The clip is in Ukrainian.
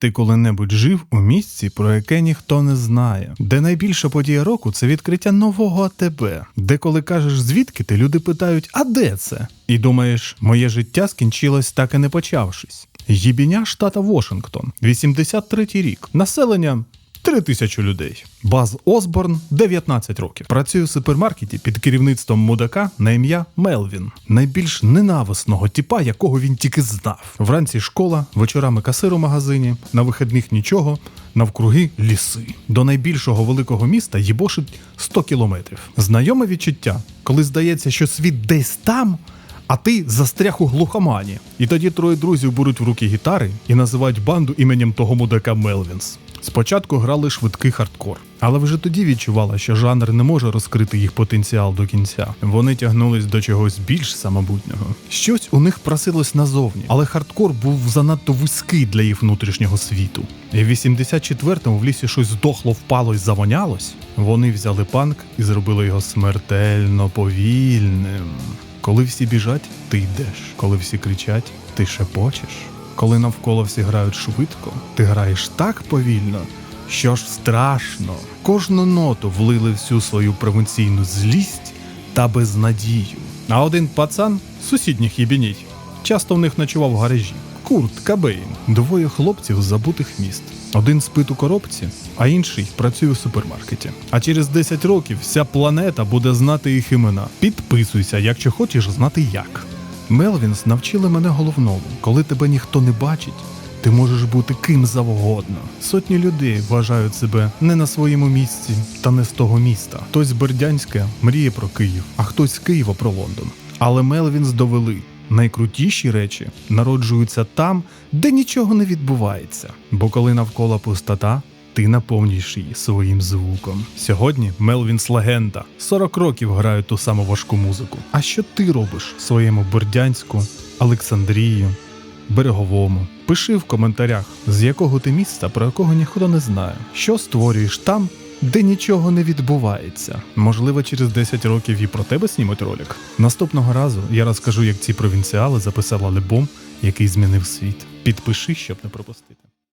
Ти коли-небудь жив у місці, про яке ніхто не знає, де найбільша подія року це відкриття нового АТБ, де коли кажеш звідки ти, люди питають, а де це? І думаєш, моє життя скінчилось так і не почавшись. Єбіня штата Вашингтон, 83-й рік. Населення. Три тисячі людей. Баз Осборн 19 років. Працює в супермаркеті під керівництвом мудака на ім'я Мелвін, найбільш ненависного тіпа, якого він тільки знав. Вранці школа, вечорами касир у магазині, на вихідних нічого, навкруги ліси. До найбільшого великого міста їбошить 100 кілометрів. Знайоме відчуття, коли здається, що світ десь там. А ти застряг у глухомані. І тоді троє друзів беруть в руки гітари і називають банду іменем того мудака Мелвінс. Спочатку грали швидкий хардкор, але вже тоді відчувала, що жанр не може розкрити їх потенціал до кінця. Вони тягнулись до чогось більш самобутнього. Щось у них просилось назовні, але хардкор був занадто вузький для їх внутрішнього світу. І в 84-му в лісі щось здохло, впало і завонялось. Вони взяли панк і зробили його смертельно повільним. Коли всі біжать, ти йдеш. Коли всі кричать, ти шепочеш. Коли навколо всі грають швидко, ти граєш так повільно, що ж страшно. Кожну ноту влили всю свою провінційну злість та безнадію. А один пацан сусідніх єбініть часто в них ночував в гаражі. Курт Кабейн, двоє хлопців з забутих міст. Один спить у коробці, а інший працює у супермаркеті. А через 10 років вся планета буде знати їх імена. Підписуйся, якщо хочеш знати як. Мелвінс навчили мене головному, коли тебе ніхто не бачить. Ти можеш бути ким завгодно. Сотні людей вважають себе не на своєму місці та не з того міста. Хтось з Бердянська мріє про Київ, а хтось з Києва про Лондон. Але Мелвінс довели. Найкрутіші речі народжуються там, де нічого не відбувається. Бо коли навколо пустота, ти наповнюєш її своїм звуком. Сьогодні Мелвінс легенда. 40 років грають ту саму важку музику. А що ти робиш своєму Бердянську, Олександрію, Береговому? Пиши в коментарях, з якого ти міста, про якого ніхто не знає, що створюєш там, де нічого не відбувається. Можливо, через 10 років і про тебе знімуть ролик. Наступного разу я розкажу, як ці провінціали записали альбом, який змінив світ. Підпиши, щоб не пропустити.